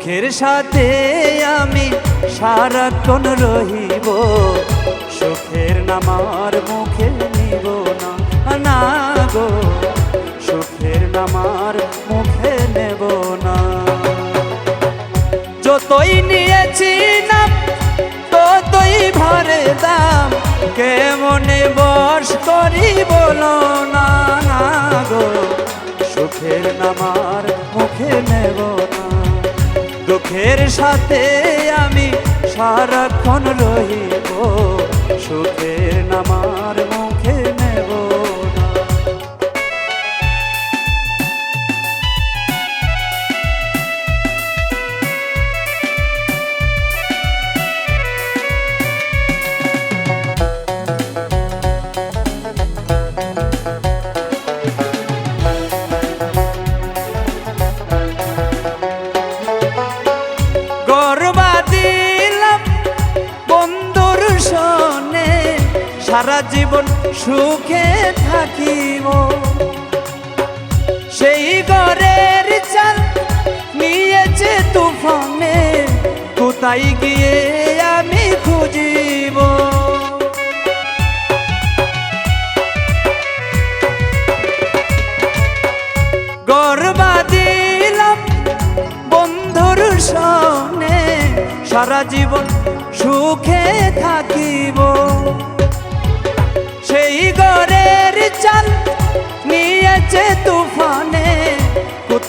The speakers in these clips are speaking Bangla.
দুঃখের সাথে আমি সারাক্ষণ রহিব। সুখের নামার মুখে নিব না না গো। সুখের নামার মুখে নেব না। যতই নিয়েছি না ততই ভরে দাম। কেমনে বস করি বলো না গো। সুখের নামার মুখে নেব না। দুঃখের সাথে আমি সারাক্ষণ রহিব সুখের নামার মুখে সারা জীবন সুখে থাকিব। সেই ঘরের চাল নিয়েছে তুফানে, কোথায় গিয়ে আমি খুঁজিব? দিলাম বন্ধুর সারা জীবন সুখে থাকিব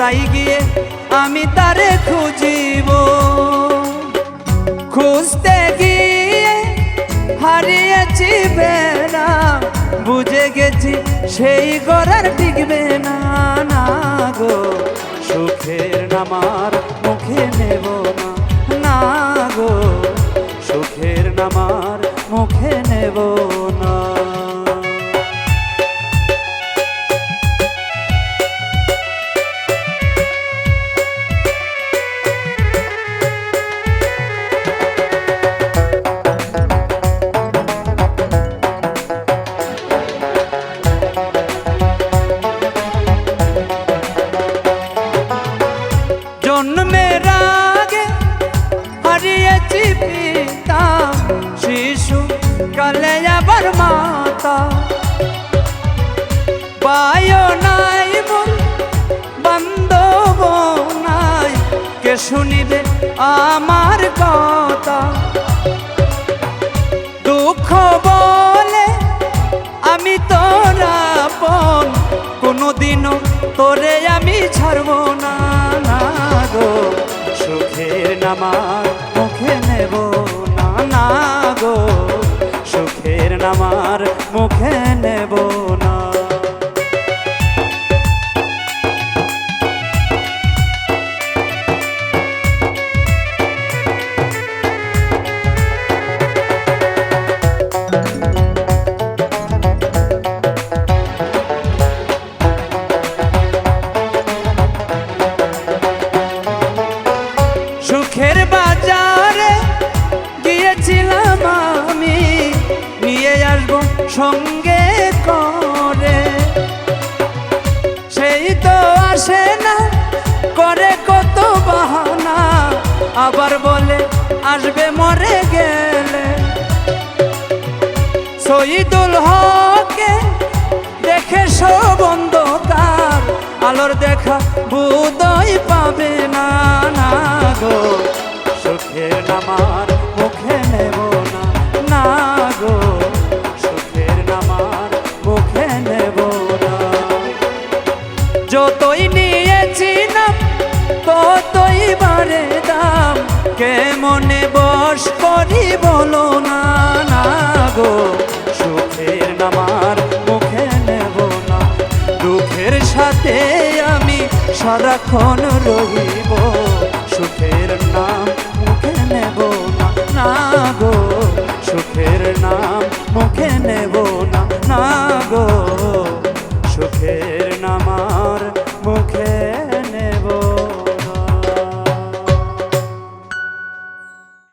কোথায় গিয়ে আমি তারে খুঁজিব? খুঁজতে গিয়ে হারিয়েছি বেড়া বুঝে গেছি সেই গড়ার টিকবে না না গো। সুখের নামার মুখে নেব না না গো। সুখের নামার মুখে নেব না। শুনিবে আমার কথা। দুঃখ বলে আমি তোরা আপন কোনোদিনও তোরে আমি ছাড়ব না গো। সুখের নামার মুখে নেব না না গো। সুখের নামার মুখে নেব না। সুখের বাজারে গিয়েছিলাম আমি। নিয়ে আসব সঙ্গে করে। সেই তো আসে না, করে কত বাহানা। আবার বলে আসবে মরে গেলে। শহীদুল হকে দেখে সব অন্ধকার আলোর দেখা বুদয় পাবে না না। যতই নিয়েছি না, ততই বারে দাম। কেমনে বস করি বলো না না গো। সুখের নামার মুখে নেব না। দুঃখের সাথে আমি সারাক্ষণ রহিব